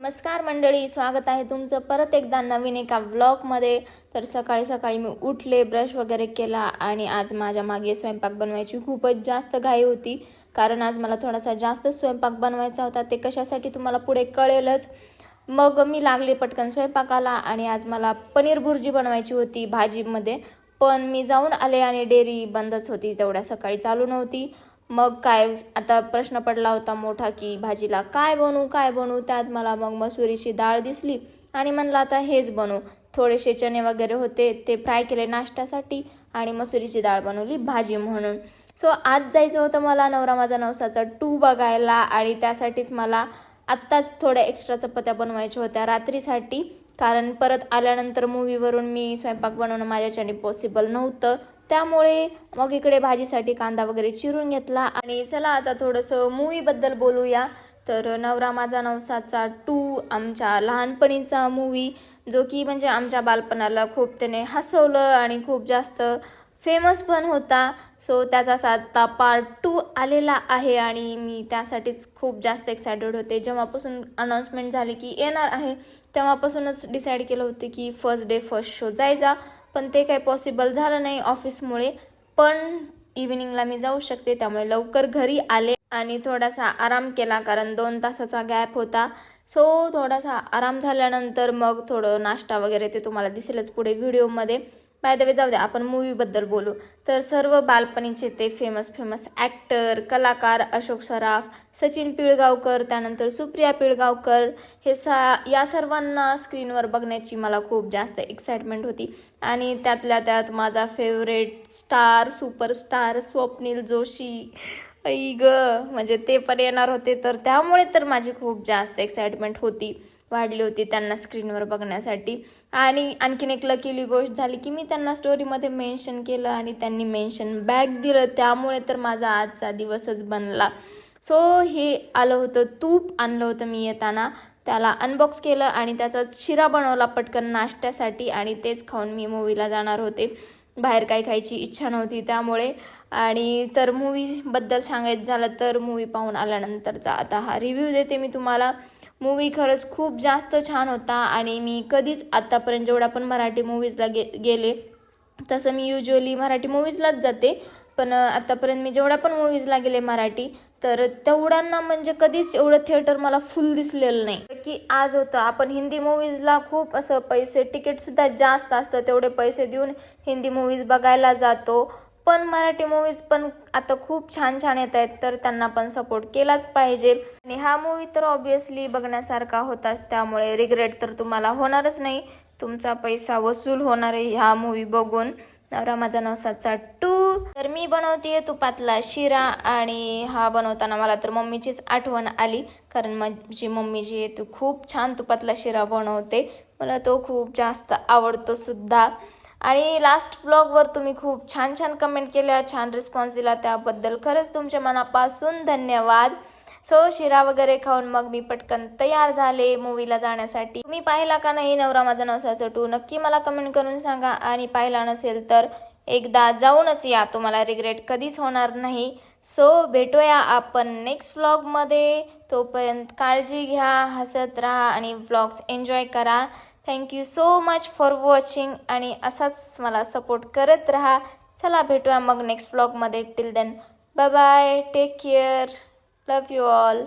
नमस्कार मंडळी स्वागत आहे तुमचं परत एकदा नवीन एका व्लॉगमध्ये. तर सकाळी सकाळी मी उठले ब्रश वगैरे केला आणि आज माझ्या मागे स्वयंपाक बनवायची खूपच जास्त घाई होती. कारण आज मला थोडासा जास्त स्वयंपाक बनवायचा होता. ते कशासाठी तुम्हाला पुढे कळेलच. मग मी लागले पटकन स्वयंपाकाला आणि आज मला पनीर भुर्जी बनवायची होती भाजीमध्ये. पण मी जाऊन आले आणि डेअरी बंदच होती तेवढ्या सकाळी चालू नव्हती. मग काय आता प्रश्न पडला होता मोठा की भाजीला काय बनवू काय बनवू? त्यात मला मग मसुरीची डाळ दिसली आणि म्हणलं आता हेच बनवू. थोडेसे चणे वगैरे होते ते फ्राय केले नाश्त्यासाठी आणि मसुरीची डाळ बनवली भाजी म्हणून. सो आज जायचं होतं मला नवरा माझा नवसाचा टू बघायला आणि त्यासाठीच मला आत्ताच थोड्या एक्स्ट्रा चपात्या बनवायच्या होत्या रात्रीसाठी. कारण परत आल्यानंतर मूवीवरून मी स्वयंपाक बनवणं माझ्याच्याने पॉसिबल नव्हतं. त्यामुळे मग इकडे भाजीसाठी कांदा वगैरे चिरून घेतला. आणि चला आता थोडंसं मूवीबद्दल बोलूया. तर नवरा माझा नवसाचा टू आमच्या लहानपणीचा मूवी जो की म्हणजे आमच्या बालपणाला खूप त्याने हसवलं आणि खूप जास्त फेमस पण होता. सो त्याचा आता पार्ट टू आलेला आहे आणि मी त्यासाठीच खूप जास्त एक्सायटेड होते. जेव्हापासून अनाऊन्समेंट झाली की येणार आहे तेव्हापासूनच डिसाईड केलं होतं की फर्स्ट डे फर्स्ट शो जायचा. पण ते काही पॉसिबल झालं नाही ऑफिसमुळे पण इव्हिनिंगला मी जाऊ शकते त्यामुळे लवकर घरी आले आणि थोडासा आराम केला कारण दोन तासाचा गॅप होता. सो थोडासा आराम झाल्यानंतर मग थोडं नाश्ता वगैरे ते तुम्हाला दिसेलच पुढे व्हिडिओमध्ये बाय द वे जाऊ द्या आपण मूवीबद्दल बोलू. तर सर्व बालपणीचे ते फेमस फेमस ॲक्टर कलाकार अशोक सराफ सचिन पिळगावकर त्यानंतर सुप्रिया पिळगावकर हे सा या सर्वांना स्क्रीनवर बघण्याची मला खूप जास्त एक्साइटमेंट होती. आणि त्यातल्या त्यात माझा favourite star superstar Swapnil Joshi. ऐ ग म्हणजे ते पण येणार होते तर त्यामुळे तर माझी खूप जास्त एक्साइटमेंट होती. वाढली होती त्यांना स्क्रीनवर बघण्यासाठी. आणि आणखीन एक लकीली गोष्ट झाली की मी त्यांना स्टोरीमध्ये मेन्शन केलं आणि त्यांनी मेन्शन बॅक दिलं. त्यामुळे तर माझा आजचा दिवसच बनला. सो हे आलं होतं तूप आणलं होतं मी येताना. त्याला अनबॉक्स केलं आणि त्याचा शिरा बनवला पटकन नाश्त्यासाठी आणि तेच खाऊन मी मूवीला जाणार होते. बाहेर काही खायची इच्छा नव्हती त्यामुळे. आणि तर मूवीबद्दल सांगायचं झालं तर मूवी पाहून आल्यानंतरचा आता हा रिव्ह्यू देते मी तुम्हाला. मूवी खरंच खूप जास्त छान होता आणि मी कधीच आत्तापर्यंत जेवढा पण मराठी मूवीजला गे गेले तसं मी युजली मराठी मूवीजलाच जाते. पण आत्तापर्यंत मी जेवढ्या पण मूवीजला गेले मराठी तर तेवढ्यांना म्हणजे कधीच एवढं थिएटर मला फुल दिसलेलं नाही. की आज होतं आपण हिंदी मूवीजला खूप असं पैसे तिकीटसुद्धा जास्त असतं तेवढे पैसे देऊन हिंदी मूवीज बघायला जातो. पण मराठी मूवीज पण आता खूप छान छान येत आहेत तर त्यांना पण सपोर्ट केलाच पाहिजे. आणि हा मूवी तर ऑब्विसली बघण्यासारखा होताच त्यामुळे रिग्रेट तर तुम्हाला होणारच नाही. तुमचा पैसा वसूल होणार आहे ह्या मूवी बघून. नवरा माझा नवसाचा टू. तर मी बनवते तुपातला शिरा आणि हा बनवताना मला तर मम्मीचीच आठवण आली कारण माझी मम्मी जी आहे ती खूप छान तुपातला शिरा बनवते. मला तो खूप जास्त आवडतो सुद्धा. आणि लास्ट ब्लॉगवर तुम्ही खूप छान छान कमेंट केल्या छान रिस्पॉन्स दिला त्याबद्दल. खरंच तुमच्या मनापासून धन्यवाद. सो शिरा वगैरे खाऊन मग मी पटकन तयार झाले मूवीला जाण्यासाठी. तुम्ही पाहिला का नाही नवरा माझा नवसाचं टू नक्की मला कमेंट करून सांगा. आणि पाहिला नसेल तर एकदा जाऊनच या. तुम्हाला रिग्रेट कधीच होणार नाही. सो भेटूया आपण नेक्स्ट व्लॉगमध्ये तोपर्यंत काळजी घ्या हसत राहा आणि व्लॉग्स एन्जॉय करा. Thank you so much for watching आणि असाच मला सपोर्ट करत राहा. चला भेटूया मग next व्लॉगमध्ये till then bye bye take care love you all